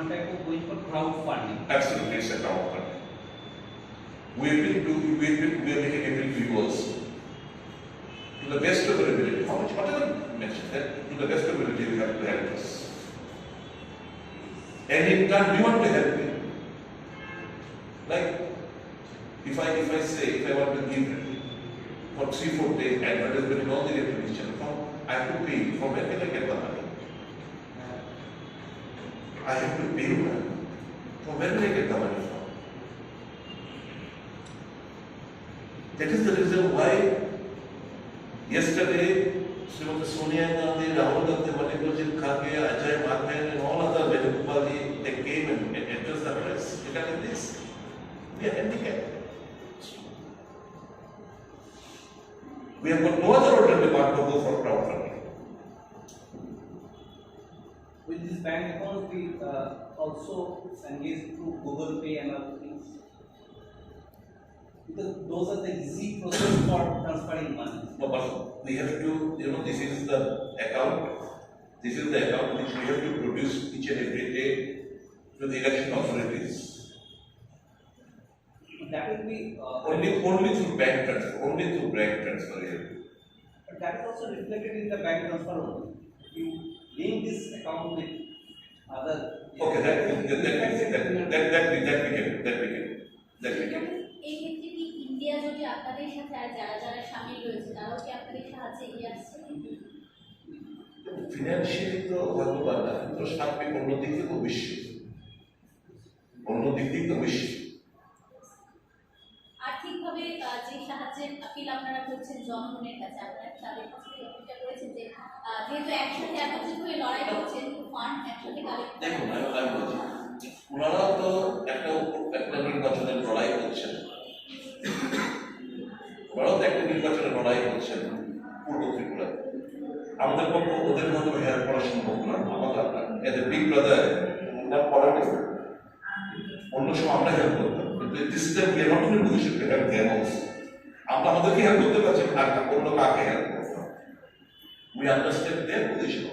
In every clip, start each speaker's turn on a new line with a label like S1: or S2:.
S1: of going for crowdfunding.
S2: Absolutely, it's a crowdfunding. We've been doing, we've been, we are making every viewers to the best of our ability, how much, whatever mention that, to the best of our ability, you have to help us. And in turn, we want to help you. Like, if I, if I say, if I want to give for three, four days advertisement in all the electronic channel, from, I have to pay, from where can I get the? I have to pay man. From where will I get the money from? That is the reason why yesterday Srimati Sonia Gandhi, Rahul Gandhi, Mallikarjun Kharge, Ajay Markan and all other Vedagopalji, they came and and addressed the press regarding this. We are handicapped. We have got no other alternative but to go for crowdfunding.
S1: With this bank account, we uh, also engage through Google Pay and other things. Because those are the easy process for transferring money.
S2: No, but we have to, you know, this is the account, this is the account which we have to produce each and every day to the election authorities.
S1: That will be, uh,
S2: Only, only through bank transfer, only through bank transfer here.
S1: but that is also reflected in the bank transfer only. You account with other.
S2: Okay, that, that, that, that, that, that, that we, that we can, that we can, that we can.
S3: এই ক্ষেত্রে কি India যদি আপনাদের সাথে আর যারা যারা সামিল রয়েছে তারাও কি আপনাদের সাহায্যে এগিয়ে আসছে
S2: ফিনান্সিয়ালি তো হয়তো বা না, কিন্তু সার্বিক অন্য দিক থেকে অবশ্যই। অন্য দিক থেকে অবশ্যই।
S3: আর্থিকভাবে আহ, যে সাহায্যের আপিল আপনারা করছেন জনগণের কাছে আপনারা তাদের কাছ করেছেন যে আহ, যেহেতু একসাথে একত্রিত হয়ে লড়াই করছেন
S2: দেখুন, আমি আমি বলছি। ওনারা তো একটা একটা নির্বাচনের লড়াই করছেন। ওনারাও তো একটা নির্বাচনের লড়াই করছেন পূর্ব ত্রিপুরায় আমাদের পক্ষে ওদের মতো হেল্প করা সম্ভব না, আমাদের এদের বিগ ব্রাদার ওনার অন্য সময় আমরা হেল্প করতাম, কিন্তু this the we are not in position to help them also আমরা আমাদেরকে হেল্প করতে পারছি আর অন্য কাকে হেল্প করতাম? We understand their position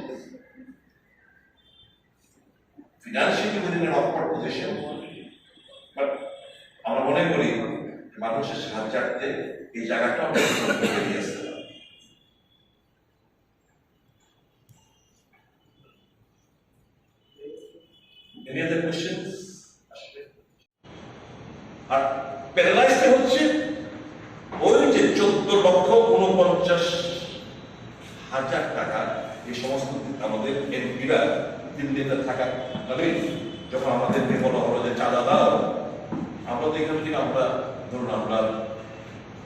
S2: financially within an awkward position, আমরা মনে করি মানুষের সাহায্যার্থে এই জায়গাটা? আর প্যারালাইজড হচ্ছে ওই যে চোদ্দ লক্ষ উনপঞ্চাশ হাজার টাকা এই সমস্ত আমাদের এমপিরা দিল্লিতে থাকাকালীন যখন আমাদেরকে বলা হলো যে চাঁদা দাও, আমরা তো এখান থেকে আমরা ধরুন আমরা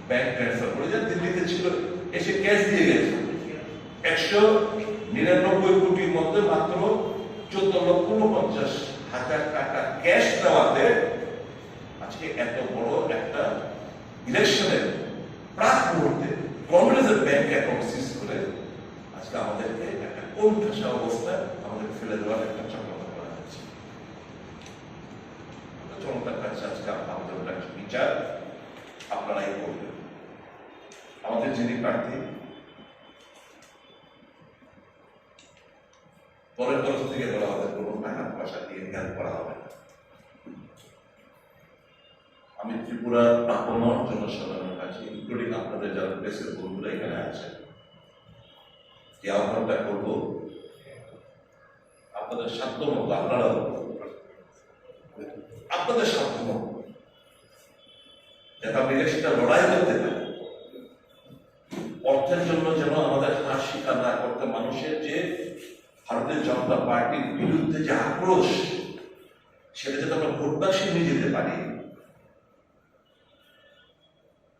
S2: ব্যাংক ট্রান্সফার করে যা দিল্লিতে ছিল, এসে ক্যাশ দিয়ে গেছে। একশো নিরানব্বই কোটির মধ্যে মাত্র চোদ্দ লক্ষ উনপঞ্চাশ হাজার টাকা ক্যাশ দেওয়াতে আজকে এত বড় একটা ইলেকশনের প্রাক মুহূর্তে কংগ্রেসের ব্যাংক অ্যাকাউন্ট সিজ করে আজকে আমাদেরকে কোন ঠাসা অবস্থায় আমাদের ফেলে দেওয়ার একটা চক্রান্ত করা চমৎকার কাছে আজকে আমাদের বিচার আপনারাই করবেন। আমাদের যিনি প্রার্থী, পরের তরফ থেকে বলা হবে কোনো টাকা পয়সা দিয়ে হেল্প করা হবে। আমি ত্রিপুরার আপমর জনসাধারণের কাছে, ইনক্লুডিং আপনাদের যারা প্রেসের বন্ধুরা এখানে আছেন যে আহ্বানটা করব। আপনাদের সাধ্য মতো আপনারা আপনাদের সাধ্য মতো যাতে আমরা ইলেকশনটা লড়াই করতে পারি। অর্থের জন্য যেন আমাদের হার স্বীকার না করতে মানুষের যে ভারতীয় জনতা পার্টির বিরুদ্ধে যে আক্রোশ, সেটা যাতে আমরা ভোট বাক্সে নিয়ে যেতে পারি।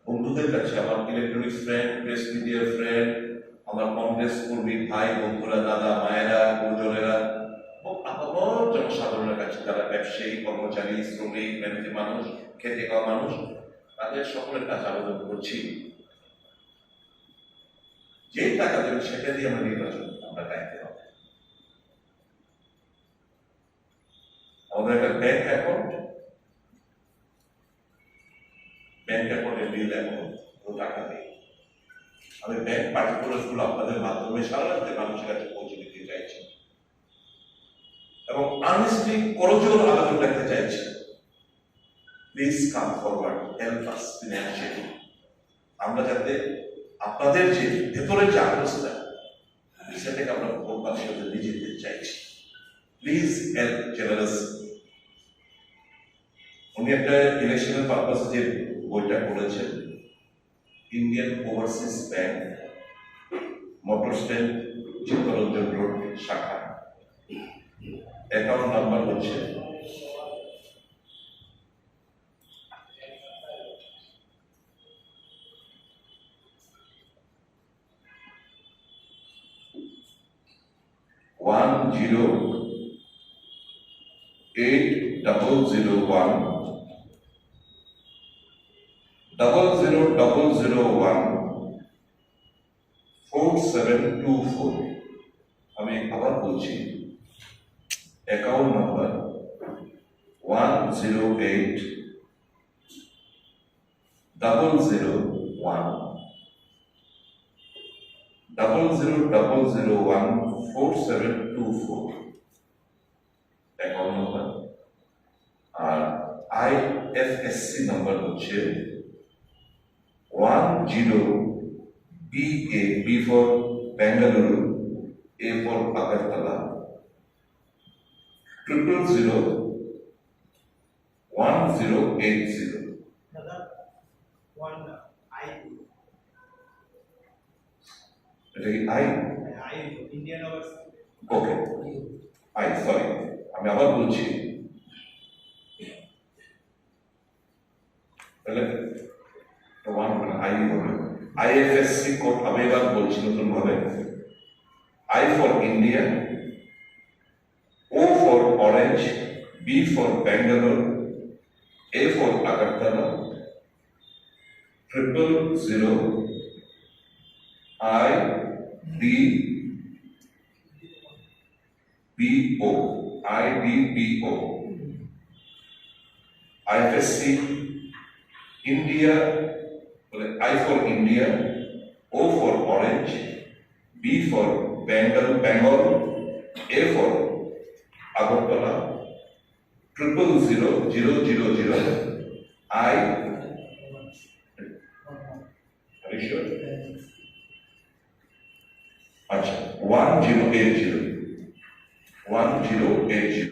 S2: বন্ধুদের কাছে আমার ইলেকট্রনিক্স ফ্রেন্ড প্রেস মিডিয়ার ফ্রেন্ড আমার কংগ্রেস কর্মী, ভাই, বন্ধুরা, দাদা, মায়েরা, গুরুজনেরা আপামর জনসাধারণের কাছে যারা ব্যবসায়ী, কর্মচারী, শ্রমিক মেহনতি মানুষ খেতে খাওয়া মানুষ, তাদের সকলের কাছে আবেদন করছি। যে টাকা দেবে সেটা দিয়ে আমরা নির্বাচন আমরা গাইতে হবে। আমাদের একটা ব্যাংক অ্যাকাউন্ট ব্যাংক অ্যাকাউন্টে নীল অ্যাকাউন্ট টাকা নেই। আমি ব্যাংক পার্টিকুলারগুলো আপনাদের মাধ্যমে সারা মানুষের কাছে পৌঁছে দিতে চাইছি। এবং আর্নেস্টলি করজোর আবেদন রাখতে চাইছি। Please come forward help us financially আমরা যাতে আপনাদের যে ভেতরের যে আগ্রহটা, সেটাকে আমরা ভোটবাসীর সাথে নিয়ে যেতে চাইছি। প্লিজ হেল্প জেনারেস উনি একটা ইলেকশনের পারপাসে যে বইটা করেছেন Indian overseas bank motor stand Chittaranjan road শাখা অ্যাকাউন্ট নাম্বার হচ্ছে one zero eight double zero one double zero double zero one four seven two four আমি আবার বলছি। Account number one zero eight double zero one double zero double zero one four seven two four account number আর IFSC number হচ্ছে one zero B A B for Bengaluru A for Agartala triple zero one zero eight zero
S1: দাদা one I.
S2: এটা কি I
S1: I Indian hours
S2: okay I sorry আমি আবার বলছি। তাহলে one মানে I হবে আইএফএসসি কোড আমি এবার বলছি নতুন ভাবে I for India O for orange B for Bangalore A for Agartala triple zero I D BO, IDBO, IFSC, India, India, O for Orange, B for Bengal, Bengal, A for Agartala, triple zero, zero, zero, zero, I, are you sure? আচ্ছা one zero eight zero one zero eight zero